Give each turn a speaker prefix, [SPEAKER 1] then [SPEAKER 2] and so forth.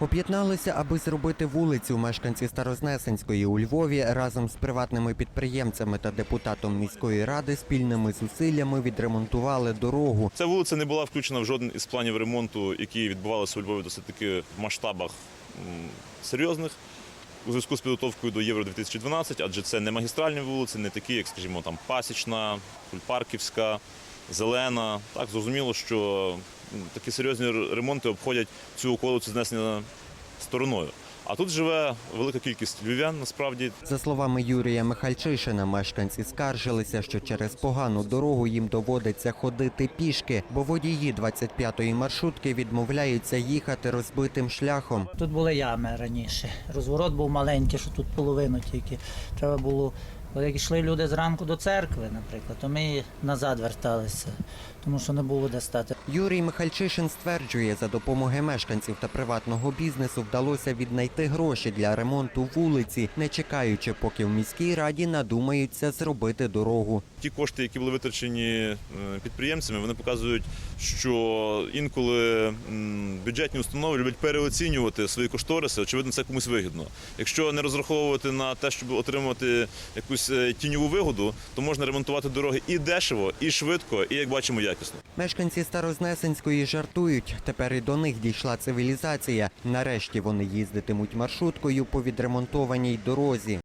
[SPEAKER 1] Об'єдналися, аби зробити вулицю мешканці Старознесенської у Львові разом з приватними підприємцями та депутатом міської ради спільними зусиллями відремонтували дорогу.
[SPEAKER 2] Ця вулиця не була включена в жоден із планів ремонту, які відбувалися у Львові досить таки в масштабах серйозних у зв'язку з підготовкою до Євро 2012, адже це не магістральні вулиці, не такі, як, скажімо, там Пасічна, Кульпарківська, Зелена. Так зрозуміло, що такі серйозні ремонти обходять цю околицю знесення стороною. А тут живе велика кількість львів'ян, насправді
[SPEAKER 1] За словами Юрія Михальчишина, мешканці скаржилися, що через погану дорогу їм доводиться ходити пішки, бо водії 25-ї маршрутки відмовляються їхати розбитим шляхом.
[SPEAKER 3] Тут були ями раніше. Розворот був маленький, що тут половину тільки. Треба було, як йшли люди зранку до церкви, наприклад, то ми назад верталися, тому що не було де стати.
[SPEAKER 1] Юрій Михальчишин стверджує, за допомоги мешканців та приватного бізнесу вдалося віднайти гроші для ремонту вулиці, не чекаючи, поки в міській раді надумаються зробити дорогу.
[SPEAKER 2] ті кошти, які були витрачені е, підприємцями, вони показують, що інколи бюджетні установи люблять переоцінювати свої кошториси. Очевидно, це комусь вигідно. Якщо не розраховувати на те, щоб отримати якусь е, тіньову вигоду, то можна ремонтувати дороги і дешево, і швидко, і як бачимо, якісно.
[SPEAKER 1] Мешканці Старознесенської жартують. Тепер і до них дійшла цивілізація. Нарешті вони їздитимуть маршруткою по відремонтованій дорозі.